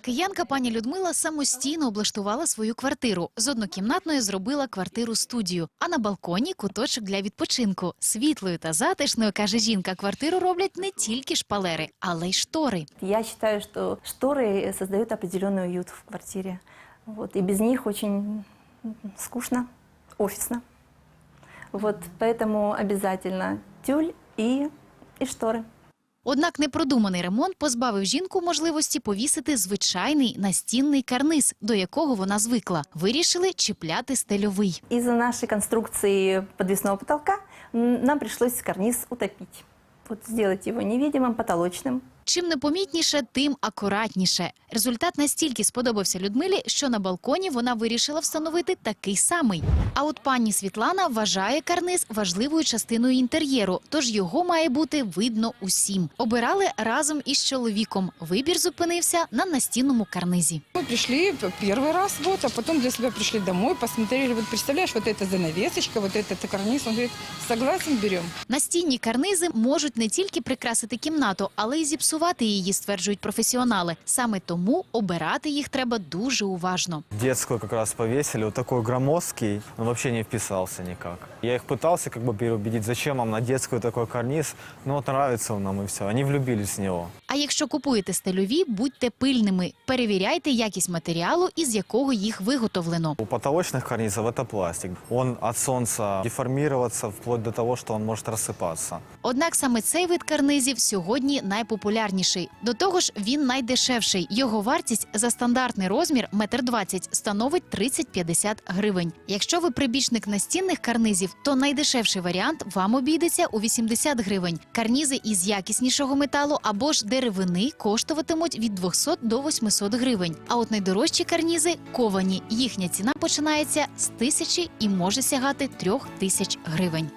Киянка пані Людмила самостійно облаштувала свою квартиру. З однокімнатної зробила квартиру студію, а на балконі куточок для відпочинку. Світлою та затишною каже жінка. Квартиру роблять не тільки шпалери, але й штори. Я считаю, что шторы создают определенный уют в квартире. Вот, и без них очень м, скучно, офисно. Вот, поэтому обязательно тюль и, и шторы. Однак непродуманий ремонт позбавив жінку можливості повісити звичайний настінний карниз, до якого вона звикла. Вирішили чіпляти стельовий. із за нашої конструкції підвісного потолка нам прийшлося карниз утопити. Вот сделать его невидимым, потолочным. Чим непомітніше, тим акуратніше. Результат настільки сподобався Людмилі, що на балконі вона вирішила встановити такий самий. А от пані Світлана вважає карниз важливою частиною інтер'єру, тож його має бути видно усім. Обирали разом із чоловіком. Вибір зупинився на настінному карнизі. Мы пришли п- первый раз, вот, а потом для себя пришли домой, посмотрели, вот представляешь, вот эта занавесочка, вот этот карниз, он говорит, согласен, берем. Настінні карнизи можуть не тільки прикрасити кімнату, але й зіпсувати її, стверджують професіонали. Саме тому обирати їх треба дуже уважно. Детскую как раз повесили, вот такой громоздкий, он вообще не вписался никак. Я их пытался как бы переубедить, зачем вам на детскую такой карниз, ну вот нравится он нам и все. Они влюбились в него. А якщо купуєте стильові, будьте пильними. Перевіряйте якість матеріалу, із якого їх виготовлено. У потолочных карнизов это пластик. Он от солнца деформироваться вплоть до того, что он может рассыпаться. Однак саме цей вид карнизів сьогодні найпопулярніший. До того ж, він найдешевший. Його вартість за стандартний розмір метр двадцять становить 30-50 гривень. Якщо ви прибічник настінних карнизів, то найдешевший варіант вам обійдеться у 80 гривень. Карнізи із якіснішого металу або ж деревини коштуватимуть від 200 до 800 гривень. А от найдорожчі карнізи ковані. Їхня ціна починається з тисячі і може сягати трьох тисяч гривень.